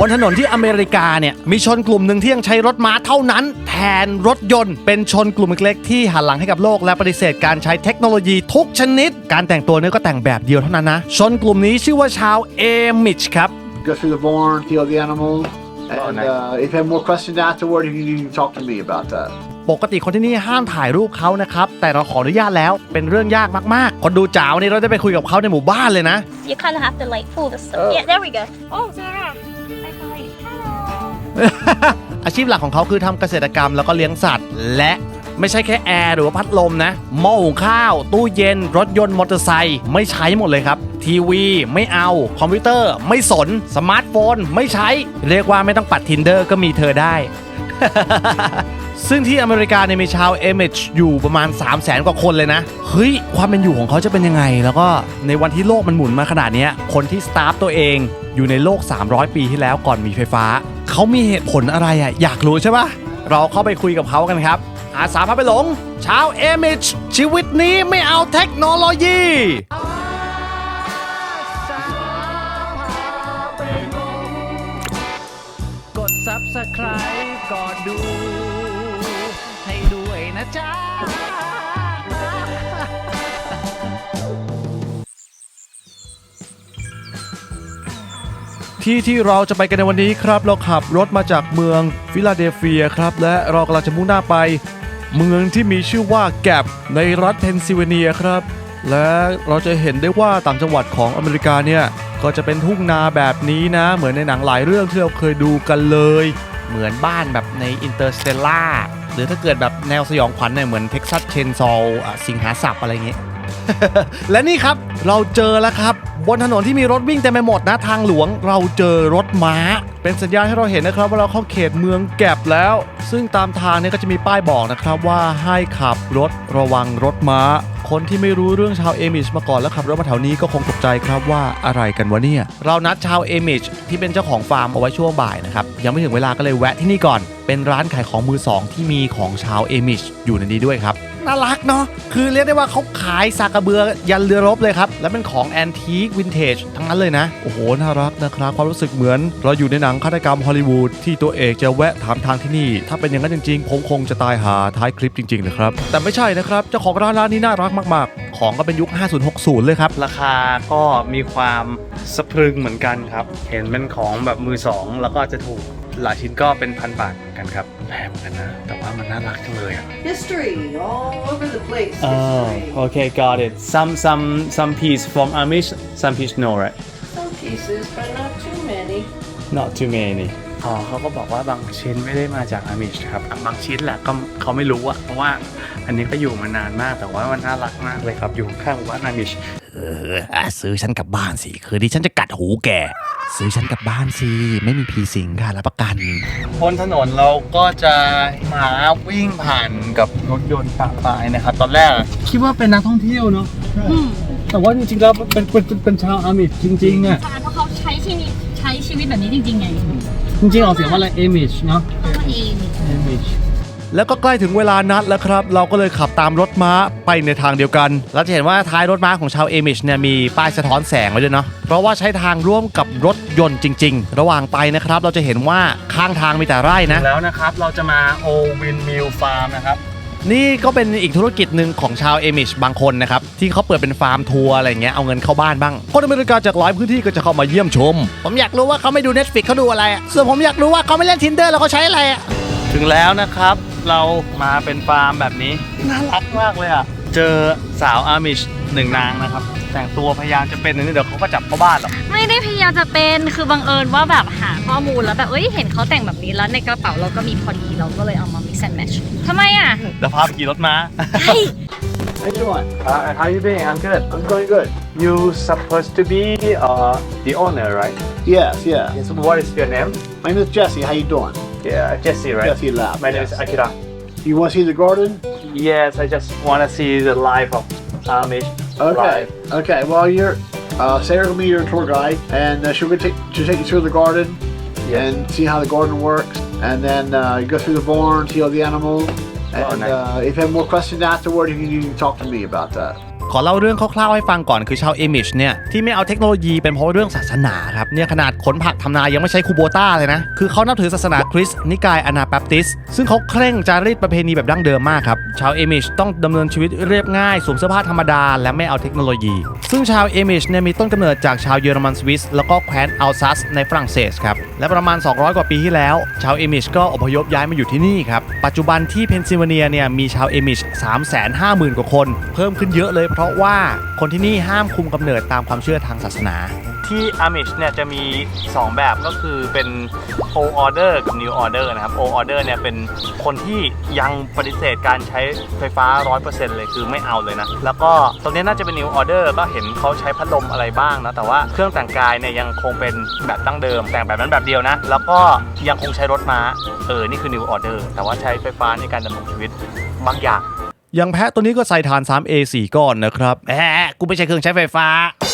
บนถนนที่อเมริกาเนี่ยมีชนกลุ่มหนึ่งที่ยังใช้รถม้าเท่านั้น แทนรถยนต์ เป็นชนกลุ่มเล็กๆที่หันหลังให้กับโลกและปฏิเสธการใช้เทคโนโลยีทุกชนิด การแต่งตัวเนี่ยก็แต่งแบบเดียวเท่านั้นนะ ชนกลุ่มนี้ชื่อว่าชาวเอมิชครับ go through the barn, feel the animals, and nice. uh, if you have more questions afterward, you can, you can talk to me about that. ปกติคนที่นี่ห้ามถ่ายรูปเขานะครับ แต่เราขออนุญาตแล้วเป็นเรื่องยากมากๆ คนดูจ๋าวนี่เราได้ไปคุยกับเขาในหมู่บ้านเลยนะ You kind of have to like pull the stuff. Yeah, there we go. Oh, Sarah. อาชีพหลักของเขาคือทำเกษตรกรรมแล้วก็เลี้ยงสัตว์ และไม่ใช่แค่แอร์หรือว่าพัดลมนะหม้อหุงข้าว ตู้เย็น รถยนต์มอเตอร์ไซค์ไม่ใช้หมดเลยครับ ทีวีไม่เอาคอมพิวเตอร์ ไม่สน สมาร์ทโฟน ไม่ใช้ เรียกว่าไม่ต้องปัด Tinder ก็มีเธอได้ ซึ่งที่อเมริกาเนี่ยมีชาวเอเมจอยู่ประมาณ 3 0 0แสนกว่าคนเลยนะ เฮ้ย ความเป็นอยู่ของเขาจะเป็นยังไง แล้วก็ในวันที่โลกมันหมุนมาขนาดเนี้ยคนที่สตาร์ทตัวเองอยู่ในโลก 300 ปีที่แล้วก่อนมีไฟฟ้า เขามีเหตุผลอะไรอะอยากรู้ใช่ปะเราเข้าไปคุยกับเขากันครับ อาสาพาไปหลงเช้าเอเมจชีวิตนี้ไม่เอาเทคโนโลยีกด subscribe ก่อนดู ให้ด้วยนะจ๊ะ ที่ที่เราจะไปกันในวันนี้ครับ เราขับรถมาจากเมืองฟิลาเดลเฟียครับ และเรากำลังจะมุ่งหน้าไป เมืองที่มีชื่อว่าแกบในรัฐเพนซิลเวเนียครับ และเราจะเห็นได้ว่าต่างจังหวัดของอเมริกาเนี่ยก็จะเป็นทุ่งนาแบบนี้นะ เหมือนในหนังหลายเรื่องที่เราเคยดูกันเลย เหมือนบ้านแบบในอินเตอร์สเตลล่าหรือถ้าเกิดแบบแนวสยองขวัญเนี่ยเหมือนเท็กซัสเชนซอลสิงหาสับอะไรเงี้ย และนี่ครับเราเจอแล้วครับ บนถนนที่มีรถวิ่งเต็มไปหมดนะทางหลวง เราเจอรถม้า เป็นสัญญาณให้เราเห็นนะครับ ว่าเราเข้าเขตเมืองแก็บแล้ว ซึ่งตามทางเนี่ยก็จะมีป้ายบอกนะครับว่าให้ขับรถระวังรถม้า คนที่ไม่รู้เรื่องชาวเอมิชมาก่อนแล้วขับรถมาแถวนี้ก็คงตกใจครับว่าอะไรกันวะเนี่ยเรานัดชาวเอมิชที่เป็นเจ้าของฟาร์มเอาไว้ช่วงบ่ายนะครับยังไม่ถึงเวลาก็เลยแวะที่นี่ก่อน เป็นร้านขายของมือสองที่มีของชาวเอมิชอยู่ในนี้ด้วยครับ น่ารักเนาะคือเรียกได้ว่าเขาขายสากกระเบือยันเรือรบเลยครับ และเป็นของแอนทีควินเทจทั้งนั้นเลยนะ โอ้โห น่ารักนะครับ ความรู้สึกเหมือนเราอยู่ในหนังฆาตกรรมฮอลลีวูดที่ตัวเอกจะแวะถามทางที่นี่ ถ้าเป็นอย่างนั้นจริงๆ ผมคงจะตายหาท้ายคลิปจริงๆนะครับ แต่ไม่ใช่นะครับ เจ้าของร้านร้านนี้น่ารักมากๆ ของก็เป็นยุค 50-60 เลยครับ ราคาก็มีความสะพรึงเหมือนกันครับ เห็นเป็นของแบบมือสองแล้วก็จะถูก หลายชิ้นก็เป็นพันบาทเหมือนกันครับแพงเหมือนกันนะ แต่ว่ามันน่ารักจังเลยอะ History all over the place. Oh, History. okay, got it. Some, some, some piece from Amish, some piece no, right? Some pieces, but not too many. Not too many. อ๋อเขาก็บอกว่าบางชิ้นไม่ได้มาจากอามิชครับอะบางชิ้นแหละก็เขาไม่รู้อะเพราะว่าอันนี้ก็อยู่มานานมากแต่ว่ามันน่ารักมากเลยครับอยู่ข้างวัดอามิช เออซื้อฉันกลับบ้านสิ คือดิฉันจะกัดหูแก ซื้อฉันกลับบ้านสิ ไม่มีผีสิงค่ะรับประกัน บนถนนเราก็จะหมาวิ่งผ่านกับรถยนต์ปะปายนะครับ ตอนแรกอะคิดว่าเป็นนักท่องเที่ยวเนาะแต่ว่าจริงๆแล้วเป็นเป็นเป็นเป็นชาวอามิชจริงๆอะใช่เพราะเขาใช้ชีวิตใช้ชีวิตแบบนี้จริงๆไงจริงๆออกเสียงว่าอะไรเอมิชเนาะ ตัวเอง เอมิช แล้วก็ใกล้ถึงเวลานัดแล้วครับ เราก็เลยขับตามรถม้าไปในทางเดียวกัน เราจะเห็นว่าท้ายรถม้าของชาวเอมิชเนี่ยมีป้ายสะท้อนแสงไว้ด้วยเนาะ เพราะว่าใช้ทางร่วมกับรถยนต์จริง ๆ ระหว่างไปนะครับ เราจะเห็นว่าข้างทางมีแต่ไร่นะ แล้วนะครับ เราจะมาโอวินมิลฟาร์มนะครับ นี่ก็เป็นอีกธุรกิจหนึ่งของชาวเอมิชบางคนนะครับ ที่เขาเปิดเป็นฟาร์มทัวร์อะไรเงี้ยเอาเงินเข้าบ้านบ้างคนอเมริกาจากหลายพื้นที่ก็จะเข้ามาเยี่ยมชม ผมอยากรู้ว่าเขาไม่ดู Netflix เขาดูอะไรอะส่วนผมอยากรู้ว่าเขาไม่เล่น Tinder แล้วเขาใช้อะไรอะ ถึงแล้วนะครับ เรามาเป็นฟาร์มแบบนี้ น่ารักมากเลยอะ เจอสาวอามิชหนึ่งนางนะครับ แต่งตัวพยายามจะเป็นอันนี้เดี๋ยวเขาก็จับเข้าบ้านหรอก ไม่ได้พยายามจะเป็นคือบังเอิญว่าแบบหาข้อมูลแล้วแบบเอ้ยเห็นเขาแต่งแบบนี้แล้วในกระเป๋าเราก็มีพอดีเราก็เลยเอามา mix and match ทำไมอะเดี๋ยวพาไปขี่รถม้าเฮ้ย How you doing? Uh, how you doing? I'm good. I'm going good. You supposed to be uh, the owner, right? Yes, yeah. Yes. What is your name? My name is Jesse. How you doing? Yeah, Jesse, right? Jesse Lab. My name is. Akira. You want to see the garden? Yes, I just want to see the life of Amish. Okay. Life. Okay. Well, you're uh, Sarah will be your tour guide, and uh, she'll take she'll take you through the garden Yes. and see how the garden works, and then uh, you go through the barn, see all the animals, and Oh, nice. uh, if you have more questions afterward, you can, you can talk to me about that. ขอเล่าเรื่องคร่าวๆให้ฟังก่อนคือชาวเอมิชเนี่ยที่ไม่เอาเทคโนโลยีเป็นเพราะเรื่องศาสนาครับเนี่ยขนาดขนผักทำนายังไม่ใช้คูโบต้าเลยนะคือเขานับถือศาสนาคริสต์นิกายอนาแบปติสซึ่งเขาเคร่งจารีตประเพณีแบบดั้งเดิมมากครับชาวเอมิชต้องดำเนินชีวิตเรียบง่ายสวมเสื้อผ้าธรรมดา และไม่เอาเทคโนโลยี ซึ่งชาวเอมิชเนี่ยมีต้นกำเนิดจากชาวเยอรมันสวิสแล้วก็แคว้นอัลซัสในฝรั่งเศสครับและประมาณ 200 กว่าปีที่แล้ว ชาวเอมิชก็อพยพย้ายมาอยู่ที่นี่ครับปัจจุบันที่เพนซิลเวเนียเนี่ยมีชาวเอมิช350,000 กว่าคน เพิ่มขึ้นเยอะเลยราะว่าคนที่นี่ห้ามคุมกำเนิดตามความเชื่อทางศาสนา ที่อามิชเนี่ยจะมี 2 แบบก็คือเป็น old order กับ new order นะครับ old order เนี่ยเป็นคนที่ยังปฏิเสธการใช้ไฟฟ้า 100%เลยคือไม่เอาเลยนะ แล้วก็ตรงนี้น่าจะเป็น new order ก็เห็นเขาใช้พัดลมอะไรบ้างนะ แต่ว่าเครื่องแต่งกายเนี่ยยังคงเป็นแบบดั้งเดิม แต่งแบบนั้นแบบเดียวนะ แล้วก็ยังคงใช้รถม้าเออนี่คือ new order แต่ว่าใช้ไฟฟ้าในการดำรงชีวิตบางอย่าง ย่างแพะตัวนี้ก็ใส่ฐาน 3A 4 ก้อนนะครับแหมกูไม่ใช่เครื่องใช้ไฟฟ้า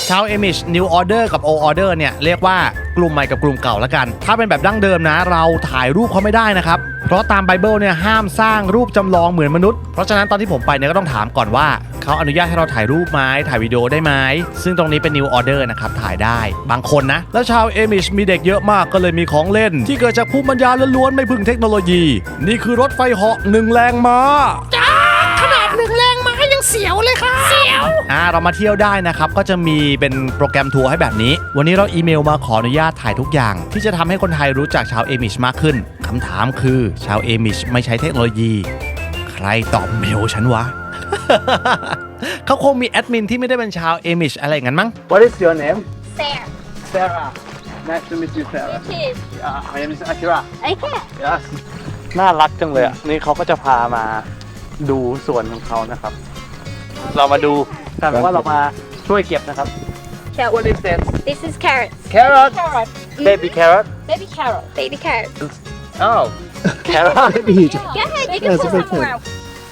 ชาวเอมิช New Order กับ Old Order เนี่ย เรียกว่ากลุ่มใหม่กับกลุ่มเก่าละกัน ถ้าเป็นแบบดั้งเดิมนะ เราถ่ายรูปเขาไม่ได้นะครับ เพราะตามไบเบิลเนี่ยห้ามสร้างรูปจำลองเหมือนมนุษย์ เพราะฉะนั้นตอนที่ผมไปเนี่ยก็ต้องถามก่อนว่า เขาอนุญาตให้เราถ่ายรูปไหมถ่ายวิดีโอได้ไหมซึ่งตรงนี้เป็น New Order นะครับถ่ายได้บางคนนะ แล้วชาวเอมิชมีเด็กเยอะมากก็เลยมีของเล่น ที่เกิดจากภูมิปัญญาล้วนๆไม่พึ่งเทคโนโลยี นี่คือรถไฟเหาะหนึ่งแรงม้า อ่าเรามาเที่ยวได้นะครับ ก็จะมีเป็นโปรแกรมทัวร์ให้แบบนี้ วันนี้เราอีเมลมาขออนุญาตถ่ายทุกอย่าง ที่จะทำให้คนไทยรู้จักชาวเอมิชมากขึ้นคำถามคือชาวเอมิชไม่ใช้เทคโนโลยี ใครตอบเมลฉันวะเขาคงมีแอดมินที่ไม่ได้เป็นชาวเอมิชอะไรอย่างนั้นมั้ง What is your name Fair Sarah Nice to meet you Sarah kids uh, My name is Akira I can't Yes น่ารักจังเลยอะ นี่เขาก็จะพามาดูสวนของเขานะครับ เรามาดูกันว่าเรามาช่วยเก็บนะครับ What is that This is carrots Carrot carrot Baby carrot baby carrot baby carrot Oh Carrot Go ahead, you can pull some more out.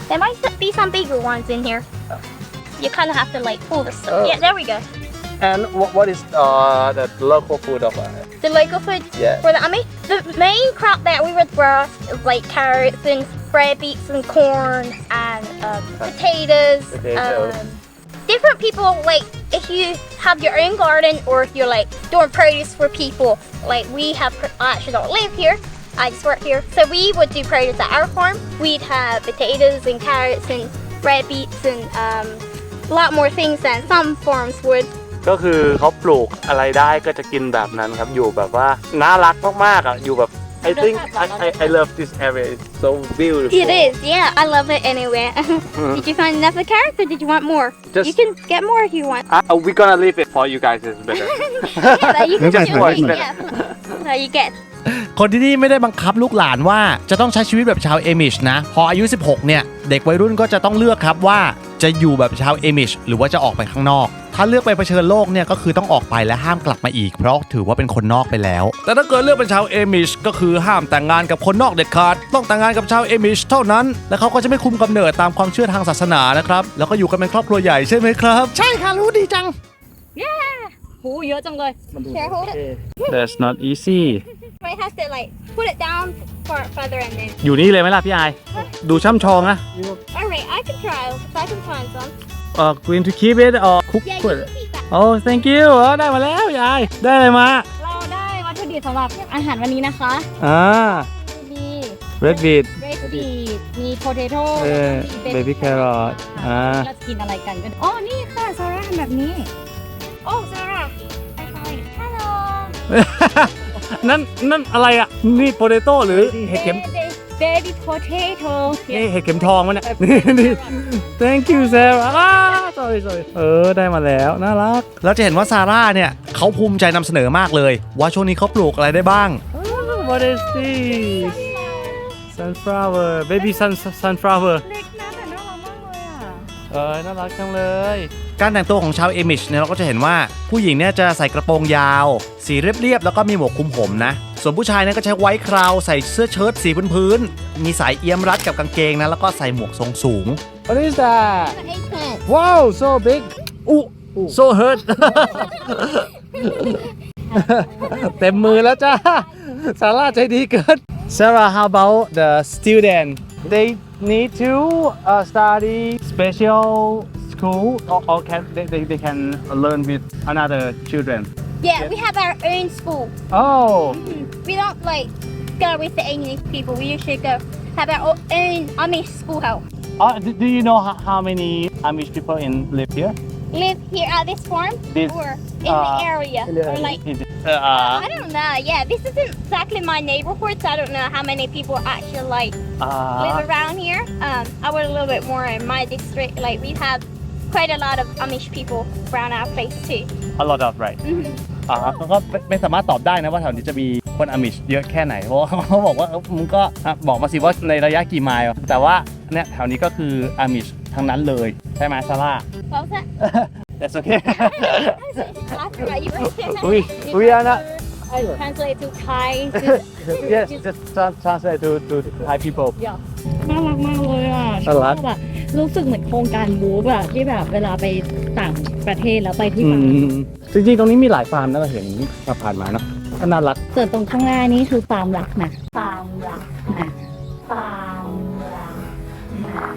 There might be some bigger ones in here. You kind of have to like pull this. Oh. Yeah, there we go. And what, what is uh, the local food of uh, the local food Yeah. for the army. The main crop that we would grow is like carrots and red beets and corn and um, potatoes. Potatoes. Um, different people like if you have your own garden or if you're like doing produce for people. Like we have, I actually don't live here. I just work here. So we would do produce at our farm. We'd have potatoes and carrots and red beets and um, a lot more things than some farms would. ก็คือเขาปลูกอะไรได้ก็จะกินแบบนั้นครับ อยู่แบบว่าน่ารักมากๆอะ อยู่แบบ I think I, I, I love this area it's so beautiful It is, yeah. I love it anyway. did you find enough of carrots or did you want more? Just- you can get more if you want. uh, we're gonna leave it for you guys is better yeah, but you can Just do one. it. Yeah. So you get คนที่นี่ไม่ได้บังคับลูกหลานว่าจะต้องใช้ชีวิตแบบชาวเอมิชนะ พออายุ 16 เนี่ย เด็กวัยรุ่นก็จะต้องเลือกครับว่าจะอยู่แบบชาวเอมิชหรือว่าจะออกไปข้างนอก ถ้าเลือกไปเผชิญโลกเนี่ยก็คือต้องออกไปและห้ามกลับมาอีก เพราะถือว่าเป็นคนนอกไปแล้ว แต่ถ้าเกิดเลือกเป็นชาวเอมิชก็คือห้ามแต่งงานกับคนนอกเด็ดขาด ต้องแต่งงานกับชาวเอมิชเท่านั้น และเขาก็จะไม่คุมกำเนิดตามความเชื่อทางศาสนานะครับ แล้วก็อยู่กันเป็นครอบครัวใหญ่ใช่ไหมครับ ใช่ค่ะรู้ดีจังโหเยอะจังเลย Here, hold it. That's not easy Might have to like put it down for further and then. อยู่นี่เลยไหมล่ะพี่ไอาย ดูช่ำชองนะ Alright, I can try if I can find some. uh, going to keep it or cook Yeah, you it can keep that. โอ้ thank you เออได้มาแล้วยาย ได้อะไรมา เราได้วัตถุดิบสำหรับอาหารวันนี้นะคะ อ่า มี red beet red beet มี potato เออแล้วก็มี baby carrot อ่า เราจะกินอะไรกันกันอ๋อ นี่ค่ะซาร่าทำแบบนี้โอ้ซาร่า ไปไปฮัลโหลนั่นนั่นอะไรอะ นี่โปเตโต้หรือเห็ดเข็ม baby potato นี่เห็ดเข็มทองมันเนี่ยนี่นี่ thank you Sarah อ่า sorry sorry เออได้มาแล้ว น่ารัก แล้วจะเห็นว่าซาร่าเนี่ยเขาภูมิใจนำเสนอมากเลย ว่าช่วงนี้เขาปลูกอะไรได้บ้าง what is this sunflower baby sun sunflower เล็กนะแต่น่ารักมากเลยอะ เออน่ารักจังเลย การแต่งตัวของชาวเอมิชเนี่ยเราก็จะเห็นว่าผู้หญิงเนี่ยจะใส่กระโปรงยาว สีเรียบๆแล้วก็มีหมวกคลุมผมนะ ส่วนผู้ชายเนี่ยก็ใช้ไว้คราวใส่เสื้อเชิ้ตสีพื้นๆมีสายเอี้ยมรัดกับกางเกงนะแล้วก็ใส่หมวกทรงสูง what is that eggplant wow so big อู้ so hurt เต็มมือแล้วจ้าซาร่าใจดีเกิน Sarah how about the student they need to uh, study special school or, or can they, they, they can learn with another children Yeah, we have our own school. oh Mhm. We don't like go with the English people. We usually go have our own Amish schoolhouse. uh, do, do you know how, how many Amish people in live here Live here at this farm This, or in uh, the area or like In the- uh, I don't know. Yeah, this isn't exactly my neighborhood, so I don't know how many people actually like live uh, around here. Um, I was a little bit more in my district. Like we have quite a lot of Amish people around our place too. a lot of right Mhm. อ่าเขาก็ไม่ไม่สามารถตอบได้นะว่าแถวนี้จะมีคนอามิชเยอะแค่ไหน เพราะว่าเขาบอกว่าเอ้ามึงก็อะบอกมาสิว่าในระยะกี่ไมล์แต่ว่าเนี่ยแถวนี้ก็คืออามิชทั้งนั้นเลย ใช่ไหมซาร่า What was that? That's okay I forgot you were we we are not I translate to Thai. yes just tran- translate to to Thai people น่ารักมากเลยอะน่ารักชอบอะ รู้สึกเหมือนโครงการบูฟอะที่แบบเวลาไปต่างประเทศแล้วไปที่อืฟาร์มมจริงๆ ตรงนี้มีหลายฟาร์มนะเราเห็นมาผ่านมาเนาะก็น่ารักส่วนตรงข้างหน้านี้คือฟาร์มรักนะฟาร์มรักนะฟาร์มรักนะ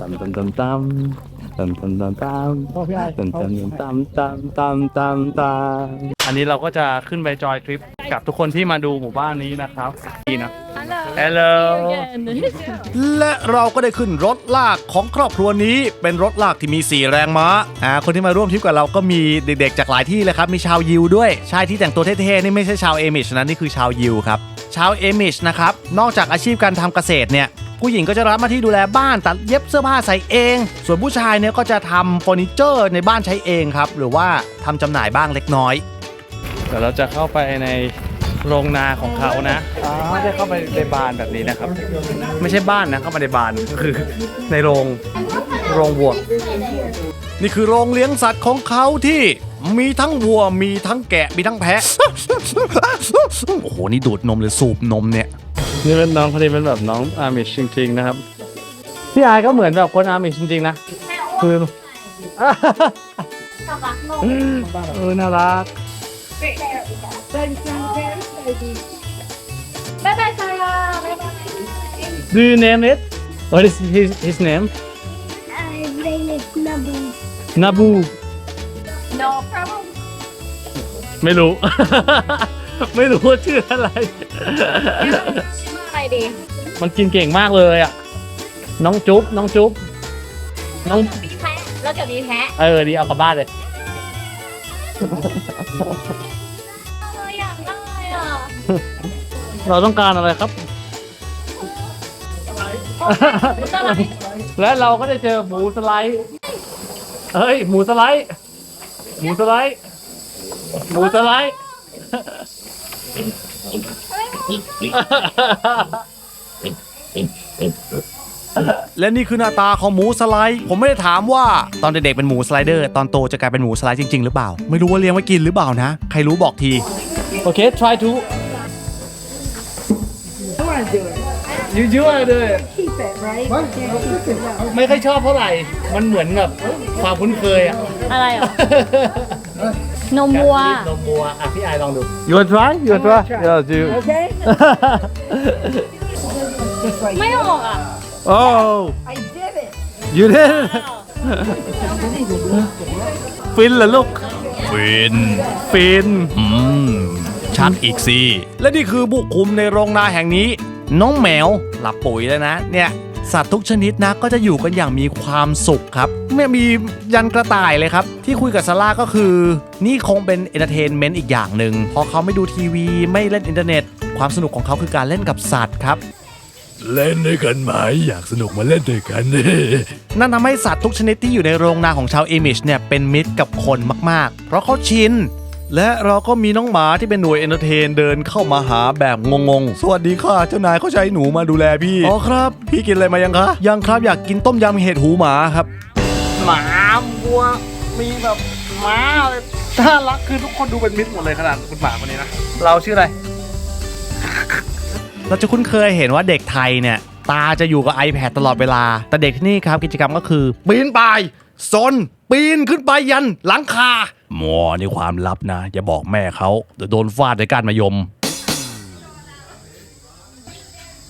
ตำตำตำตำตำตำตำตำตำตำตำตำตำตำตำตำอันนี้เราก็จะขึ้นไปจอยทริปกับทุกคนที่มาดูหมู่บ้านนี้นะครับดีนะ Hello และเราก็ได้ขึ้นรถลากของครอบครัวนี้เป็นรถลากที่มี 4 แรงม้าอ่าคนที่มาร่วมทริปกับเราก็มีเด็กๆจากหลายที่เลยครับ มีชาวยิวด้วยชายที่แต่งตัวเท่ๆนี่ไม่ใช่ชาวเอมิชนะนี่คือชาวยิวครับชาวเอมิชนะครับนอกจากอาชีพการทำเกษตรเนี่ยผู้หญิงก็จะรับหน้าที่ดูแลบ้านตัดเย็บเสื้อผ้าใส่เอง ส่วนผู้ชายเนี่ยก็จะทำเฟอร์นิเจอร์ในบ้านใช้เองครับหรือว่าทำจำหน่ายบ้างเล็กน้อย เดี๋ยวเราจะเข้าไปใน โรงนาของเขานะอ๋อจะเข้าไปในบานแบบนี้นะครับ ไม่ใช่บ้านนะเข้ามาในบานก็คือในโรงโรงวัว นี่คือโรงเลี้ยงสัตว์ของเขาที่มีทั้งวัวมีทั้งแกะมีทั้งแพะ โอ้โห นี่ดูดนมหรือสูบนมเนี่ย นี่เป็นน้องคนนี้เป็นแบบน้องอามิชจริงๆนะครับพี่อายก็เหมือนแบบคนอามิชจริงๆนะคือเออน่ารัก Bye bye, Sarah. Bye bye. Do you name it What is his his name I name is Nabu. Nabu No problem. ไม่รู้ ไม่รู้ว่าชื่ออะไรอะไรดี มันกินเก่งมากเลยอะ น้องจุ๊บ น้องจุ๊บ น้องมีแพะแล้วเดี๋ยวนี้แพะเออ ดีเอากลับบ้านเลย อยากได้อะเราต้องการอะไรครับและเราก็ได้เจอหมูสไลด์เฮ้ย หมูสไลด์ หมูสไลด์ หมูสไลด์ และนี่คือหน้าตาของหมูสไลด์ ผมไม่ได้ถามว่าตอนเด็กๆเป็นหมูสไลเดอร์ ตอนโตจะกลายเป็นหมูสไลด์จริง ๆ หรือเปล่า ไม่รู้ว่าเลี้ยงไว้กินหรือเปล่านะ ใครรู้บอกที โอเค try to you you wanna do it Keep it, right? ไม่ค่อยชอบเท่าไหร่ มันเหมือนแบบความคุ้นเคยอะอะไรอะนมวัว นมวัวอะพี่ไอลองดู you wanna try you wanna try yeah do Okay? ไม่ออกอะ oh I did it. you did ฟินเหรอลูก ฟิน ฟิน อืม ชักอีกสิ และนี่คือบุคคุมในโรงนาแห่งนี้ น้องแมวหลับปุ๋ยแล้วนะ เนี่ย สัตว์ทุกชนิดนะ ก็จะอยู่กันอย่างมีความสุขครับไม่มียันกระต่ายเลยครับ ที่คุยกับซาร่าก็คือ นี่คงเป็นเอนเตอร์เทนเมนต์อีกอย่างหนึ่งเพราะเขาไม่ดูทีวีไม่เล่นอินเทอร์เน็ต ความสนุกของเขาคือการเล่นกับสัตว์ครับ เล่นด้วยกันไหมอยากสนุกมาเล่นด้วยกันนั่นทำให้สัตว์ทุกชนิดที่อยู่ในโรงนาของชาวเอมิชเนี่ยเป็นมิตรกับคนมากๆ เพราะเขาชิน และเราก็มีน้องหมาที่เป็นหน่วยเอนเตอร์เทนเดินเข้ามาหาแบบงงๆ สวัสดีค่ะเจ้านายเขาใช้หนูมาดูแลพี่ อ๋อครับ พี่กินอะไรมายังคะ ยังครับอยากกินต้มยำเห็ดหูหมาครับ หมาวัวมีแบบม้าอะไรน่ารักคือทุกคนดูเป็นมิตรหมดเลยขนาดคุณหมาคนนี้นะ เราชื่ออะไร เราจะคุ้นเคยเห็นว่าเด็กไทยเนี่ย ตาจะอยู่กับ iPad ตลอดเวลา แต่เด็กที่นี่ครับกิจกรรมก็คือ ปีนป่ายซนปีนขึ้นไปยันหลังคาหมอนี่ความลับนะ อย่าบอกแม่เขาเดี๋ยวโดนฟาดด้วยก้านมายม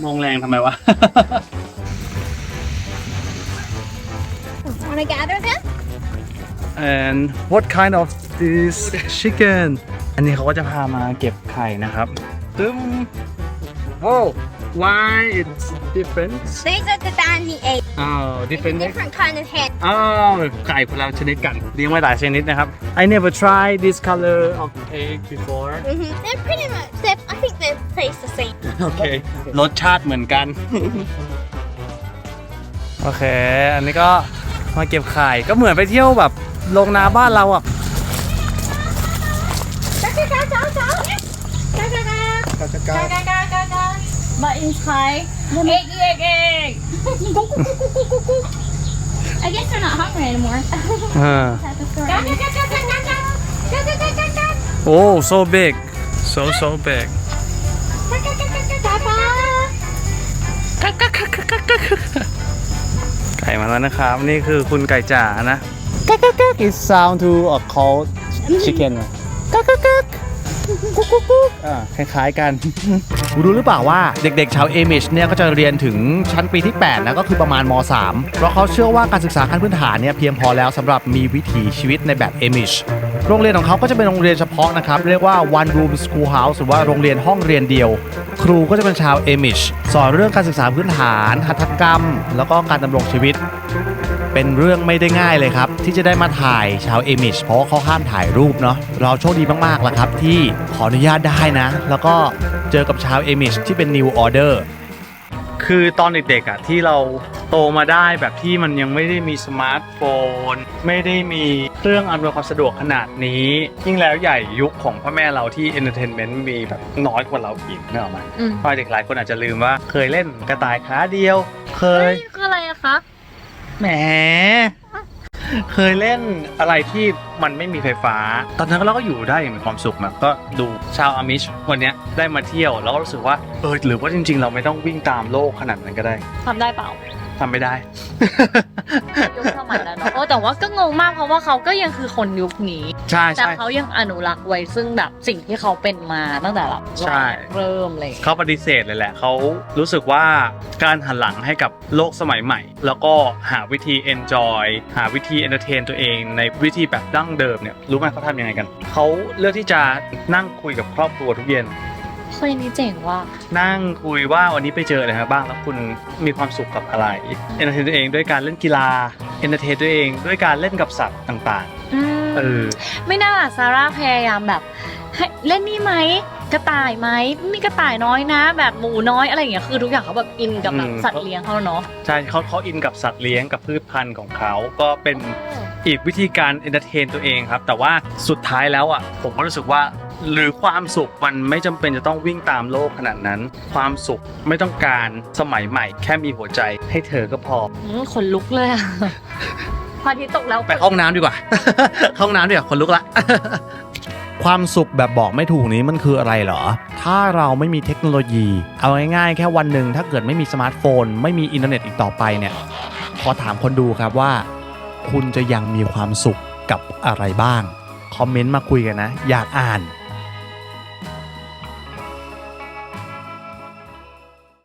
มองแรงทำไมวะ Want to gather them? and what kind of this chicken อันนี้เขาก็จะพามาเก็บไข่นะครับตึม oh why it's different These are the Danny egg. oh different Different kind of hen. อ้าวไก่คนละชนิดกันเลี้ยงไว้หลายชนิดนะครับ I never tried this color of egg before hmm They're pretty much. They're, I think they taste the same. โอเครสชาติเหมือนกัน โอเค อันนี้ก็มาเก็บไข่ก็เหมือนไปเที่ยวแบบโรงนาบ้านเราอะ But in Thai egg egg egg I guess they're not hungry anymore อ่าโอ้ so big so so big ไก่มาแล้วนะครับ นี่คือคุณไก่จ๋านะกักกักกัก it sound to a cold chicken กักกักกักกุ๊กกุ๊กกุ๊กอ่าคล้ายๆกัน รู้หรือเปล่าว่าเด็กๆ ชาวเอมิชเนี่ยก็จะเรียนถึงชั้นปีที่ 8 นะก็คือประมาณม .3 เพราะเขาเชื่อว่าการศึกษาขั้นพื้นฐานเนี่ยเพียงพอแล้วสำหรับมีวิถีชีวิตในแบบเอมิชโรงเรียนของเขาก็จะเป็นโรงเรียนเฉพาะนะครับ เรียกว่า one room school house หรือว่าโรงเรียนห้องเรียนเดียว ครูก็จะเป็นชาวเอมิชสอนเรื่องการศึกษาพื้นฐานหัตถกรรม แล้วก็การดำรงชีวิต เป็นเรื่องไม่ได้ง่ายเลยครับ ที่จะได้มาถ่ายชาวเอมิชเพราะว่าเขาห้ามถ่ายรูปเนาะเราโชคดีมากๆแล้วครับ ที่ขออนุญาตได้นะ แล้วก็เจอกับชาวเอมิชที่เป็น New Order คือตอนเด็กๆอะที่เราโตมาได้แบบที่มันยังไม่ได้มีสมาร์ทโฟน ไม่ได้มีเครื่องอำนวยความสะดวกขนาดนี้ ยิ่งแล้วใหญ่ยุคของพ่อแม่เราที่เอนเตอร์เทนเมนต์มีแบบน้อยกว่าเราอีกเนกอะไหมอืมเพราะเด็กหลายคนอาจจะลืมว่าเคยเล่นกระต่ายขาเดียว เคยคืออะไรอะคะ แหม เคยเล่นอะไรที่มันไม่มีไฟฟ้า ตอนนั้นเราก็อยู่ได้อย่างมีความสุขนะก็ดูชาวอามิชวันเนี้ยได้มาเที่ยวแล้วก็รู้สึกว่าเออหรือว่าจริง ๆ เราไม่ต้องวิ่งตามโลกขนาดนั้นก็ได้ ทำได้เปล่า ทำไม่ได้ ยุคสมัยแล้วเนอะโอ้แต่ว่าก็งงมากเพราะว่าเขาก็ยังคือคนยุคนี้ ใช่แต่ใช่ เขายังอนุรักษ์ไว้ซึ่งแบบสิ่งที่เขาเป็นมาตั้งแต่แบบใช่ เริ่มเลยเขาปฏิเสธเลยแหละ เขารู้สึกว่าการหันหลังให้กับโลกสมัยใหม่ แล้วก็หาวิธี enjoy หาวิธี entertain ตัวเองในวิธีแบบดั้งเดิมเนี่ย รู้ไหมเขาทำยังไงกัน เขาเลือกที่จะนั่งคุยกับครอบครัวทุกเย็น เฮ้ยนี่เจ๋งว่ะ นั่งคุยว่าวันนี้ไปเจออะไรมาบ้างแล้วคุณมีความสุขกับอะไรเอนเตอร์เทนตัวเองด้วยการเล่นกีฬาเอนเตอร์เทนตัวเองด้วยการเล่นกับสัตว์ต่างอืม ๆ เออ ไม่น่าล่ะซาร่าพยายามแบบให้เล่นนี่ไหมกระต่ายไหมมีกระต่ายน้อยนะ แบบหมูน้อยอะไรอย่างเงี้ยคือทุกอย่างเขาแบบอินกับแบบอืม สัตว์เลี้ยงเขาเนาะใช่เขาเขาอินกับสัตว์เลี้ยงกับพืชพันธุ์ของเขาก็เป็นอีกวิธีการเอนเตอร์เทนตัวเองครับ แต่ว่าสุดท้ายแล้วอะผมก็รู้สึกว่า หรือความสุขมันไม่จำเป็นจะต้องวิ่งตามโลกขนาดนั้น ความสุขไม่ต้องการสมัยใหม่ แค่มีหัวใจให้เธอก็พออืมขนลุกเลยอะพออาทิตย์ตกแล้วไปห้องน้ำดีกว่า ห้องน้ำดีกว่าคนลุกละความสุขแบบบอกไม่ถูกนี้มันคืออะไรเหรอ ถ้าเราไม่มีเทคโนโลยี เอาง่ายๆ แค่วันหนึ่งถ้าเกิดไม่มีสมาร์ทโฟน ไม่มีอินเทอร์เน็ตอีกต่อไปเนี่ย ขอถามคนดูครับว่า คุณจะยังมีความสุขกับอะไรบ้าง คอมเมนต์มาคุยกันนะ อยากอ่าน